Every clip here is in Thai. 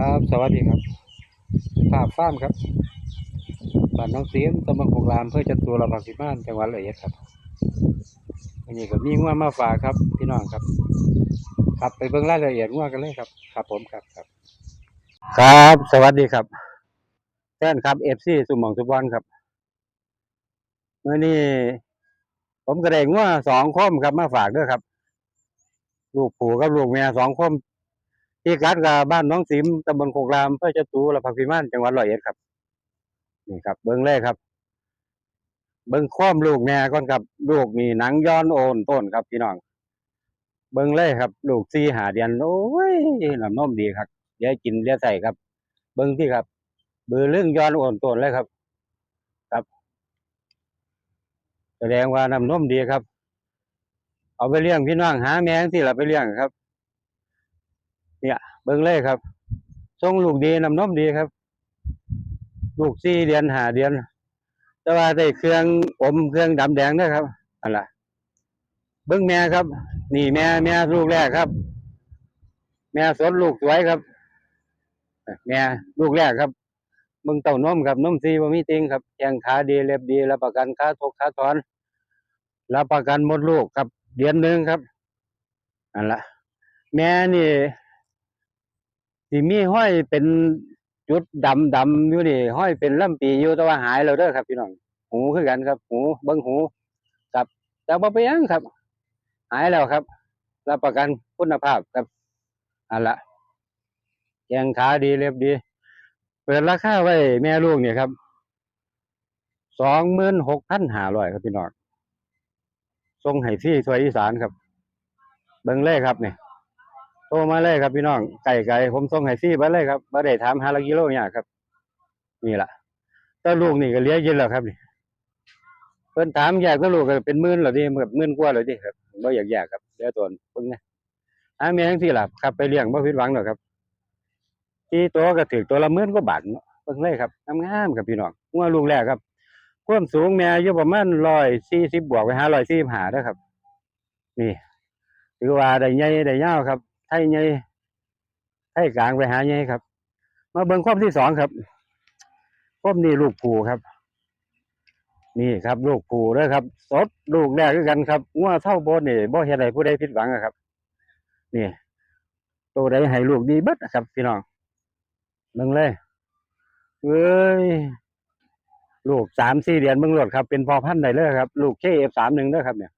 ครับ สวัสดีครับภาพฟ้ามครับบ้านน้องเสียมตำบลโคกรามเพื่อจะตัวระบาสิมานจังหวัดเอียครับอันนี้ก็มีงัวมาฝากครับ พี่น้องครับครับไปเบิ่งรายละเอียดงัวกันเลยครับครับผมครับครับ ครับ สวัสดีครับแฟนครับเอฟซีสุหมองสุบอลครับเมื่อนี้ผมก็ได้งัวสองคมครับมาฝากด้วยครับ ลูกปู่กับลูกแม่สองคม ที่กัดกับบ้านน้องสิมตำบลโคกรามเพื่อจะตูละพักพิมานจังหวัดร้อยเอ็ดครับ นี่ครับ เบิ้งเลยครับ เบิ้งความลูกแม่ก่อนครับลูกมีหนังย้อนโอนต้นครับพี่น้อง เบิ้งเลยครับ ลูกซีหาเดือนโอ้ยน้ำนมดีครับเดี๋ยกินเดี๋ยใส่ครับ เบิ้งที่ครับ เบือเรื่องย้อนโอนต้นเลยครับ ครับ แสดงว่าน้ำนมดีครับ เอาไปเลี้ยงพี่น้องหาแมงที่เราไปเลี้ยงครับ เนี่ยเบิ่งเลยครับทรงลูกดีนำนมดีครับ ลูกสี่เดือนหาเดือน แต่ว่าได้เครื่องอมเครื่องดำแดงด้วยครับอันละเบิ่งแม่ครับ นี่แม่แม่ลูกแรกครับ แม่สดลูกสวยครับแม่ลูกแรกครับเบิ่งเต้านมครับนมซีบ่มีติงครับแข้งขาดีเล็บดีรับประกันขาทกขาถอนรับประกันหมดลูกครับเดือนหนึ่งครับอันละแม่นี่ สิมีห้อยเป็นจุดดำดำอยู่นี่ห้อยเป็นลำปีอยู่แต่ว่าหายแล้วเด้อครับพี่น้องหูคือกันครับ หูเบิ้งหูครับแต่บ่ไปยังครับ หายแล้วครับรับประกันคุณภาพครับอันละแข้งขาดีเรียบดี เปิดราคาไว้แม่ลูกเนี่ยครับสองหมื่นหกพันห้าร้อยครับพี่น้องส่งให้ที่สวยอีสานครับ เบิ้งเลยครับเนี่ย โทรมาเลยครับพี่น้องไก่ไก่ผมส่งให้ฟรีไปเลยครับบ่ได้ถามหาละกิโลเนี่ยครับ นี่ล่ะแต่ลูกนี่ก็เลี้ยงยินแล้วครับนี่เพิ่นถามแยากก็ลูกก็เป็นหมื่นแล้วดิแบบหมื่นกว่าแล้วดิครับบ่อยากแยกครับเดี๋ยตัวเพิ่งนะหาแม่งที่หล่ะครับไปเลี้ยงบ่ผิดหวังหรอกครับ ที่ตัวก็ถือตัวละหมื่นกว่าบาทเนาะเพิ่งเลยครับงามๆครับพี่น้องงัวลูกแรกครับความสูงแม่อยู่ประมาณ140บวกไปห้า145เด้อครับ นี่ถือว่าได้ใหญ่ได้ยาวครับ ไทยใหญ่ไทยกลางไปหาใหญ่ครับ มาเบิ่งข้อที่สองครับข้อนี้ลูกผูครับ นี่ครับ ลูกผูเด้อครับ สดลูกแรกคือกันครับงัวเท่าโบนนี่บ่เฮ็ดให้ผู้ใดผิดหวังอะครับ นี่ตัวใดให้ลูกดีเบิดนะครับ พี่น้องเบิ่งเลยเอ้ยลูกสามสี่เดือนเบิ่งรถครับ เป็นพอพันธุ์ได้เลยครับ ลูกเคเอฟสามหนึ่งเด้อครับเนี่ย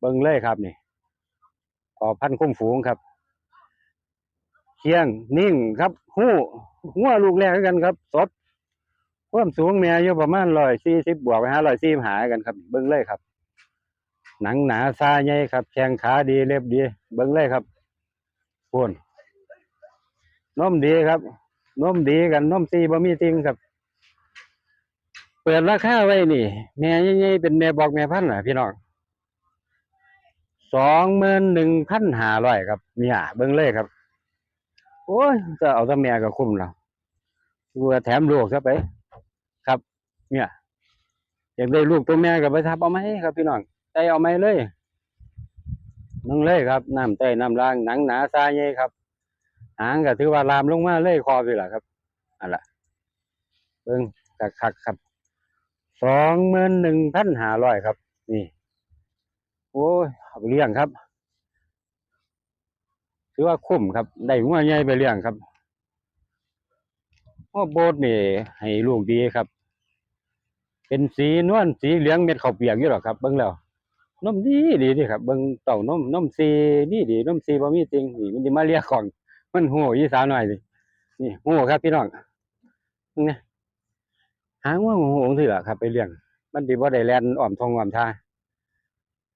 เบิ่งเลยครับนี่พอพันธุ์คุ้มฝูงครับ คียงนิ่งครับหู้หัวลูกแรกกันครับสดความสูงแม่อยู่ประมาณร้อยสี่สิบบวกไปหาร้อยสี่หากันครับ เบิ้งเลยครับ หนังหนาซาใหญ่ครับแข้งขาดีเล็บดี เบิ้งเลยครับพูนนมดีครับนมดีกันนมซีบะมีติงครับ เปิดราคาไว้นี่ แม่ใหญ่ๆเป็นแม่บอกแม่พันธุ์นะพี่น้องสองหมื่นหนึ่งพันห้าร้อยครับเนี่ยเบิ้งเลยครับ โอ้ยจะเอาแต่แม่ก็คุ้มแล้วกูว่าแถมลูกซะไป ครับ เนี่ยอยากได้ลูกตัวแม่ก็ไปทับเอาไหมครับพี่น้องใจเอาไหมเลยนั่งเลยครับน้ำใจน้ำล่างหนังหนาซาเย่ครับหางก็ถือว่าลามลงมาเลยคอไปละครับอันละเบิ้งคักคักครับสองหมื่นหนึ่งพันห้าร้อยครับ นี่ โอ้ยเลี้ยงครับ ถือว่าคุ้มครับได้งัวใหญ่ไปเลี้ยงครับงัวโบดนี่ให้ลูกดีครับ เป็นสีนวลสีเหลืองเม็ดข้าวเปียกอยู่หรอครับเบิ่งแล้วนมดีดีดีครับเบิ่งเต่านมนมซีดีดีนมซีบ่มีจริงนี่มันสิมาเรียกของ มันหูอีสาวหน่อยสินี่หูครับพี่น้องนี่หางัวหูสิล่ะครับ ไปเลี้ยง มันดีบ่ได้แลนอ้อมทองอ้อมทา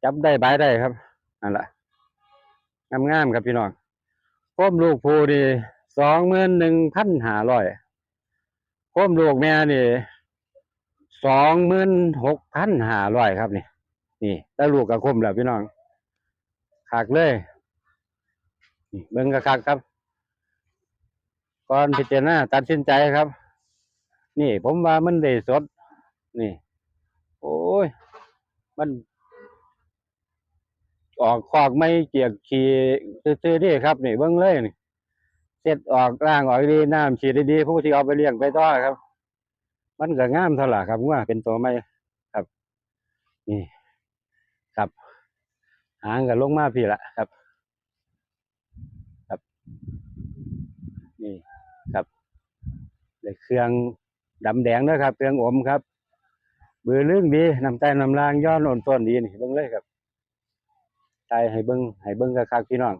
จับได้บายได้ครับนั่นแหละงามๆครับพี่น้อง พ่มลูกผูนี่สองหมื่นหนึ่งพันห้าร้อยพ่มลูกแม่นี่สองหมื่นหกพันห้าร้อยครับนี่ นี่แต่ลูกก็คมแล้วพี่น้องขากเลยเบิ่งกระคักครับ ก่อนพิจารณาตัดสินใจครับ นี่ผมว่ามันได้สด นี่ โอ้ย มัน ออกคอกไม่เกียกขี่ซื่อๆนี่ครับนี่เบิ่งเลยนี่เสร็จออกล่างออกดีน้ำฉีดดีๆผู้ที่เอาไปเลี้ยงไปต่อครับ มันก็งามเท่าไหร่ครับว่าเป็นตัวไม่ครับ นี่ครับ หางก็ลงมาพี่ละครับ ครับ นี่ครับเลยเครื่องดำแดงด้วยครับ เครื่องอมครับ เบือเรื่องดีน้ำใต้น้ำลางย้อนอ่อนต้นดีนี่เบิ้งเลยครับ ใจให้เบิ้งให้เบิ้งคักพี่น้อง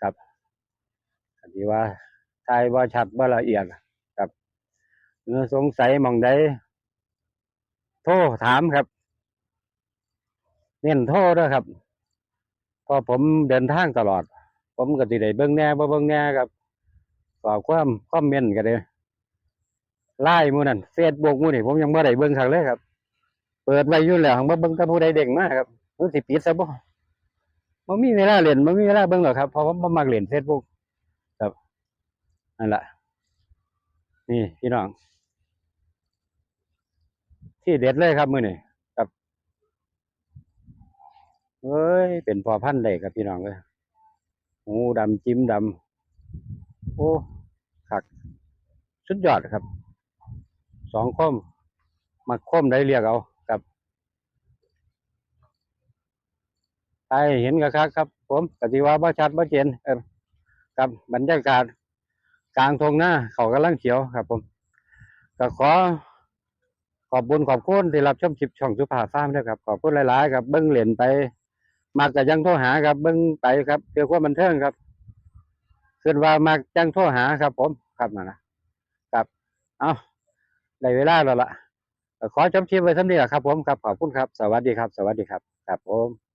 ครับอันนี้ว่าทายว่าชัดว่าละเอียดครับเนื้อสงสัยมองใดโทรถามครับ เน้นโทรด้วยครับเพอผมเดินทางตลอด ผมก็สิได้เบิ่งแน่บ่เบิ่งแน่ครับขอความคอมเมนต์ก็ได้ไลน์หมู่นั่นเฟซบุ๊กมู่นี่ผมยังบ่ได้เบิ่งคักเลยครับ เปิดไว้ยู่นแล้วหังบ่เบิ่งแต่ผู้ใดเด้งมากครับ มันสิปิดซะบ่บ่มีเวลาเล่นบ่มีเวลาเบิ่งหรอกครับเพราะว่าบ่มักเล่น Facebook ครับนั่นละนี่พี่น้อง ที่เด็ดเลยครับ มื้อนี้ครับเอ้ย เป็นพอพันธุ์ได้ครับพี่น้องเอ้ยหูดำจิ้มดำโอ้คักสุดยอดครับ สองคมมาคมได้เรียกเอาครับ ไปเห็นกะครับครับ ผมกติว่าบ่ชัดบ่เจนเออครับบรรยากาศ กลางทงหน้าเขากำลังเขียวครับ ผมก็ขอขอบบุญขอบคุณที่รับชมคลิปช่องสุภาพฟาร์มด้วยครับ ขอบคุณหลาย ๆ ครับ เบิ้งเหรียญไป มากกับยังโทรหาครับ เบิ้งไปครับเพื่อความบันเทิงครับคิดว่ามากจังโทรหาครับ ผมครับนั่นะครับ เอาได้เวลาแล้วล่ะขอจบคลิปไว้สำนี้ครับผมครับขอบคุณครับ สวัสดีครับ สวัสดีครับ ครับผม